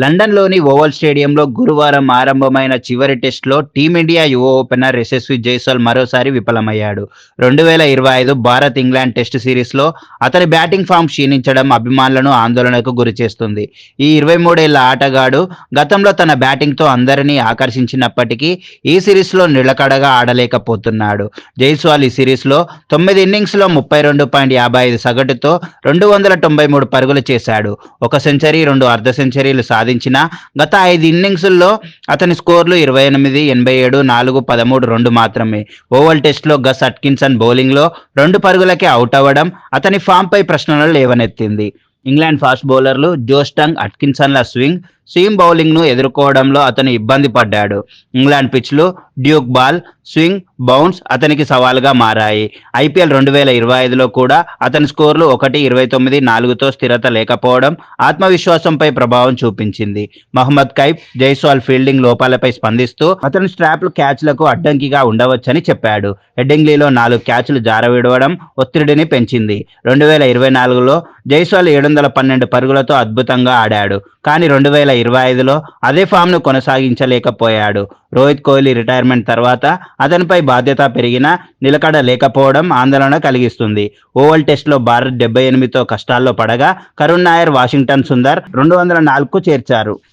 లండన్లోని ఓవల్ స్టేడియంలో గురువారం ఆరంభమైన చివరి టెస్టులో టీమిండియా యువ ఓపెనర్ యశస్వి జైస్వాల్ మరోసారి విఫలమయ్యాడు. రెండు వేల ఇరవై ఐదు భారత్ ఇంగ్లాండ్ టెస్ట్ సిరీస్లో అతని బ్యాటింగ్ ఫామ్ క్షీణించడం అభిమానులను ఆందోళనకు గురిచేస్తుంది ఈ ఇరవై మూడేళ్ళ ఆటగాడు గతంలో తన బ్యాటింగ్తో అందరినీ ఆకర్షించినప్పటికీ ఈ సిరీస్లో నిలకడగా ఆడలేకపోతున్నాడు. జైస్వాల్ ఈ సిరీస్లో తొమ్మిది ఇన్నింగ్స్లో ముప్పై రెండు పాయింట్ యాభై ఐదు సగటుతో రెండు వందల తొంభై మూడు పరుగులు చేశాడు. ఒక సెంచరీ రెండు అర్ధ సెంచరీలు సాధించిన గత ఐదు ఇన్నింగ్స్ల్లో అతని స్కోర్లు ఇరవై ఎనిమిది ఎనభై ఏడు నాలుగు పదమూడు రెండు మాత్రమే. ఓవల్ టెస్ట్లో గస్ అట్కిన్సన్ బౌలింగ్లో రెండు పరుగులకే అవుట్ అవ్వడం అతని ఫామ్పై ప్రశ్నలు లేవనెత్తింది. ఇంగ్లాండ్ ఫాస్ట్ బౌలర్లు జోస్టంగ్ అట్కిన్సన్ల స్వింగ్ సీమ్ బౌలింగ్ను ఎదుర్కోవడంలో అతను ఇబ్బంది పడ్డాడు. ఇంగ్లాండ్ పిచ్లు డ్యూక్ బాల్ స్వింగ్ బౌన్స్ అతనికి సవాలుగా మారాయి. ఐపీఎల్ రెండు వేల ఇరవై ఐదులో కూడా అతని స్కోర్లు ఒకటి ఇరవై తొమ్మిది నాలుగుతో స్థిరత లేకపోవడం ఆత్మవిశ్వాసంపై ప్రభావం చూపించింది. మహమ్మద్ కైఫ్ జైస్వాల్ ఫీల్డింగ్ లోపాలపై స్పందిస్తూ అతని స్ట్రాప్లు క్యాచ్లకు అడ్డంకిగా ఉండవచ్చని చెప్పాడు. హెడ్డింగ్లీలో నాలుగు క్యాచ్లు జారవిడవడం ఒత్తిడిని పెంచింది. రెండు వేల ఇరవై నాలుగులో జైస్వాల్ ఏడు వందల పన్నెండు పరుగులతో అద్భుతంగా ఆడాడు. కానీ రెండు వేల ఇరవై ఐదులో అదే ఫామ్ను కొనసాగించలేకపోయాడు. రోహిత్ కోహ్లీ రిటైర్మెంట్ తర్వాత అతనిపై బాధ్యత పెరిగినా నిలకడ లేకపోవడం ఆందోళన కలిగిస్తుంది. ఓవల్ టెస్ట్లో భారత్ డెబ్బై ఎనిమిదితో కష్టాల్లో పడగా కరుణ్ నాయర్ వాషింగ్టన్ సుందర్ రెండు వందల నాలుగుకు చేర్చారు.